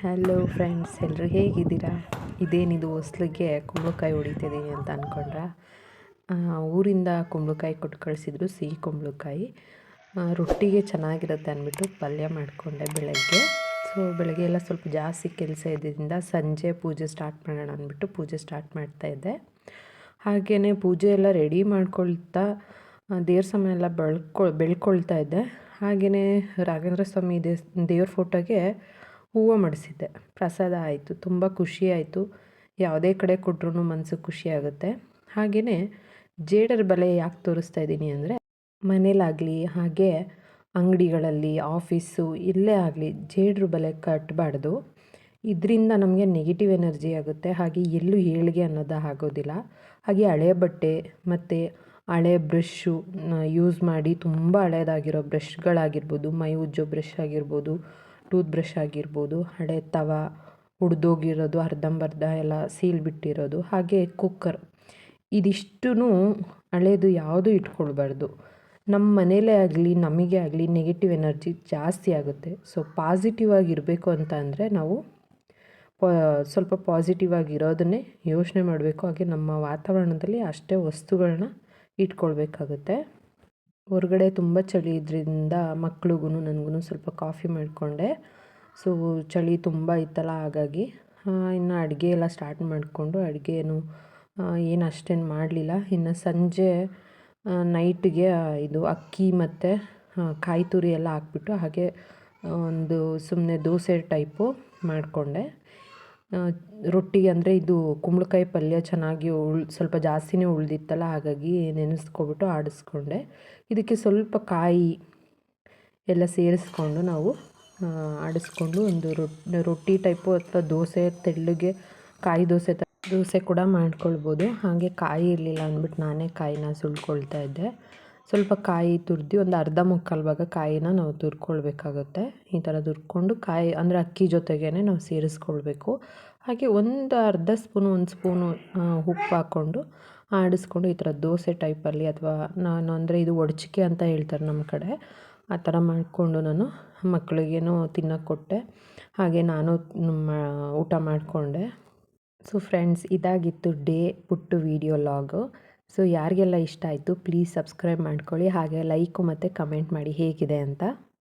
Hello friends ಎಲ್ಲರೂ ಹೇಗಿದ್ದೀರಾ? ಇದೇನಿದು ಹೊಸ್ಲಿಗೆ ಕುಂಬಳಕಾಯಿ ಹೊಡಿತಿದ್ದೀನಿ ಅಂತ ಅಂದ್ಕೊಂಡ್ರ ಊರಿಂದ ಕುಂಬಳಕಾಯಿ ಕೊಟ್ಟು ಕಳಿಸಿದ್ರು ಸಿಹಿ ಕುಂಬಳಕಾಯಿ. ರೊಟ್ಟಿಗೆ ಚೆನ್ನಾಗಿರುತ್ತೆ ಅಂದ್ಬಿಟ್ಟು ಪಲ್ಯ ಮಾಡಿಕೊಂಡೆ ಬೆಳಗ್ಗೆ. ಸೊ ಬೆಳಗ್ಗೆ ಎಲ್ಲ ಸ್ವಲ್ಪ ಜಾಸ್ತಿ ಕೆಲಸ ಇದ್ದಿದ್ದರಿಂದ ಸಂಜೆ ಪೂಜೆ ಸ್ಟಾರ್ಟ್ ಮಾಡೋಣ ಅಂದ್ಬಿಟ್ಟು ಪೂಜೆ ಸ್ಟಾರ್ಟ್ ಮಾಡ್ತಾಯಿದ್ದೆ ಹಾಗೆಯೇ ಪೂಜೆ ಎಲ್ಲ ರೆಡಿ ಮಾಡ್ಕೊಳ್ತಾ ದೇವ್ರ ಸಮಯ ಎಲ್ಲ ಬೆಳ್ಕೊ, ಬೆಳ್ಕೊಳ್ತಾ ಇದ್ದೆ. ಹಾಗೆಯೇ ರಾಘವೇಂದ್ರ ಸ್ವಾಮಿ ದೇವ್, ದೇವ್ರ ಫೋಟೋಗೆ ಹೂವು ಮಡಿಸಿದ್ದೆ. ಪ್ರಸಾದ ಆಯಿತು, ತುಂಬ ಖುಷಿ ಆಯಿತು. ಯಾವುದೇ ಕಡೆ ಕೊಟ್ರೂ ಮನಸ್ಸು ಖುಷಿ ಆಗುತ್ತೆ. ಹಾಗೆಯೇ ಜೇಡರ ಬಲೆ ಯಾಕೆ ತೋರಿಸ್ತಾ ಇದ್ದೀನಿ ಅಂದರೆ, ಮನೇಲಾಗಲಿ, ಹಾಗೆ ಅಂಗಡಿಗಳಲ್ಲಿ, ಆಫೀಸು, ಇಲ್ಲೇ ಆಗಲಿ ಜೇಡ್ರ ಬಲೆ ಕಟ್ಟಬಾರ್ದು ಇದರಿಂದ ನಮಗೆ ನೆಗೆಟಿವ್ ಎನರ್ಜಿ ಆಗುತ್ತೆ. ಹಾಗೆ ಎಲ್ಲೂ ಏಳಿಗೆ ಅನ್ನೋದು ಆಗೋದಿಲ್ಲ. ಹಾಗೆ ಹಳೆ ಬಟ್ಟೆ ಮತ್ತು ಹಳೆ ಬ್ರಷ್ಷು ಯೂಸ್ ಮಾಡಿ ತುಂಬ ಹಳೆಯದಾಗಿರೋ ಬ್ರಷ್ಗಳಾಗಿರ್ಬೋದು, ಮೈ ಉಜ್ಜೋ ಬ್ರಷ್ ಆಗಿರ್ಬೋದು ಟೂತ್ ಬ್ರಷ್ ಆಗಿರ್ಬೋದು, ಹಳೆ ತವ ಉಡ್ದೋಗಿರೋದು, ಅರ್ಧಂಬರ್ಧ ಎಲ್ಲ ಸೀಲ್ ಬಿಟ್ಟಿರೋದು, ಹಾಗೆ ಕುಕ್ಕರ್. ಇದಿಷ್ಟೂ ಹಳೇದು ಯಾವುದೂ ಇಟ್ಕೊಳ್ಬಾರ್ದು. ನಮ್ಮ ಮನೇಲೇ ಆಗಲಿ, ನಮಗೆ ಆಗಲಿ ನೆಗೆಟಿವ್ ಎನರ್ಜಿ ಜಾಸ್ತಿ ಆಗುತ್ತೆ. ಸೊ ಪಾಸಿಟಿವ್ ಆಗಿರಬೇಕು ಅಂತ ಅಂದರೆ ನಾವು ಸ್ವಲ್ಪ ಪಾಸಿಟಿವ್ ಆಗಿರೋದನ್ನೇ ಯೋಚನೆ ಮಾಡಬೇಕು. ಹಾಗೆ ನಮ್ಮ ವಾತಾವರಣದಲ್ಲಿ ಅಷ್ಟೇ ವಸ್ತುಗಳನ್ನ ಇಟ್ಕೊಳ್ಬೇಕಾಗುತ್ತೆ. ಹೊರಗಡೆ ತುಂಬ ಚಳಿ ಇದ್ರಿಂದ ಮಕ್ಳಿಗೂ ನನಗೂ ಸ್ವಲ್ಪ ಕಾಫಿ ಮಾಡಿಕೊಂಡೆ. ಸೊ ಚಳಿ ತುಂಬ ಇತ್ತಲ್ಲ ಹಾಗಾಗಿ ಇನ್ನು ಅಡುಗೆ ಎಲ್ಲ ಸ್ಟಾರ್ಟ್ ಮಾಡಿಕೊಂಡು ಅಡುಗೆನು ಏನು ಅಷ್ಟೇನು ಮಾಡಲಿಲ್ಲ. ಇನ್ನು ಸಂಜೆ ನೈಟ್ಗೆ ಇದು ಅಕ್ಕಿ ಮತ್ತು ಕಾಯಿ ತುರಿ ಎಲ್ಲ ಹಾಕ್ಬಿಟ್ಟು ಹಾಗೆ ಒಂದು ಸುಮ್ಮನೆ ದೋಸೆ ಟೈಪು ಮಾಡಿಕೊಂಡೆ. ರೊಟ್ಟಿಗೆ ಅಂದರೆ ಇದು ಕುಂಬಳಕಾಯಿ ಪಲ್ಯ ಚೆನ್ನಾಗಿ ಉಳ್, ಸ್ವಲ್ಪ ಜಾಸ್ತಿನೇ ಉಳಿದಿತ್ತಲ್ಲ, ಹಾಗಾಗಿ ನೆನೆಸ್ಕೊಬಿಟ್ಟು ಆಡಿಸ್ಕೊಂಡೆ. ಇದಕ್ಕೆ ಸ್ವಲ್ಪ ಕಾಯಿ ಎಲ್ಲ ಸೇರಿಸ್ಕೊಂಡು ನಾವು ಆಡಿಸ್ಕೊಂಡು ಒಂದು ರೊಟ್ಟಿ ಟೈಪು ಅಥವಾ ದೋಸೆ, ತೆಳ್ಳಗೆ ಕಾಯಿ ದೋಸೆ ತ, ದೋಸೆ ಕೂಡ ಮಾಡ್ಕೊಳ್ಬೋದು. ಹಾಗೆ ಕಾಯಿ ಇರಲಿಲ್ಲ ಅಂದ್ಬಿಟ್ಟು ನಾನೇ ಕಾಯಿನ ಸುಳ್ಕೊಳ್ತಾ ಇದ್ದೆ. ಸ್ವಲ್ಪ ಕಾಯಿ ತುರಿದು ಒಂದು ಅರ್ಧ ಮುಕ್ಕಾಲು ಭಾಗ ಕಾಯಿನ ನಾವು ತುರ್ಕೊಳ್ಬೇಕಾಗುತ್ತೆ. ಈ ಥರ ತುರ್ಕೊಂಡು ಕಾಯಿ ಅಂದರೆ ಅಕ್ಕಿ ಜೊತೆಗೇ ನಾವು ಸೇರಿಸ್ಕೊಳ್ಬೇಕು. ಹಾಗೆ ಒಂದು ಅರ್ಧ ಸ್ಪೂನು, ಒಂದು ಸ್ಪೂನು ಉಪ್ಪು ಹಾಕ್ಕೊಂಡು ಆಡಿಸ್ಕೊಂಡು ಈ ಥರ ದೋಸೆ ಟೈಪಲ್ಲಿ ಅಥವಾ ನಾನು ಅಂದರೆ ಇದು ಒಡಚಿಕೆ ಅಂತ ಹೇಳ್ತಾರೆ ನಮ್ಮ ಕಡೆ. ಆ ಥರ ಮಾಡಿಕೊಂಡು ನಾನು ಮಕ್ಕಳಿಗೇನೋ ತಿನ್ನೋಕ್ಕೆ ಕೊಟ್ಟೆ. ಹಾಗೆ ನಾನು ಊಟ ಮಾಡಿಕೊಂಡೆ. ಸೊ ಫ್ರೆಂಡ್ಸ್ ಇದಾಗಿತ್ತು ಡೇ ಪುಟ್ಟು ವೀಡಿಯೋ ಲಾಗು ಸೊ ಯಾರಿಗೆಲ್ಲ ಇಷ್ಟ ಆಯಿತು ಪ್ಲೀಸ್ ಸಬ್ಸ್ಕ್ರೈಬ್ ಮಾಡ್ಕೊಳ್ಳಿ. ಹಾಗೆ ಲೈಕು ಮತ್ತು ಕಮೆಂಟ್ ಮಾಡಿ ಹೇಗಿದೆ ಅಂತ.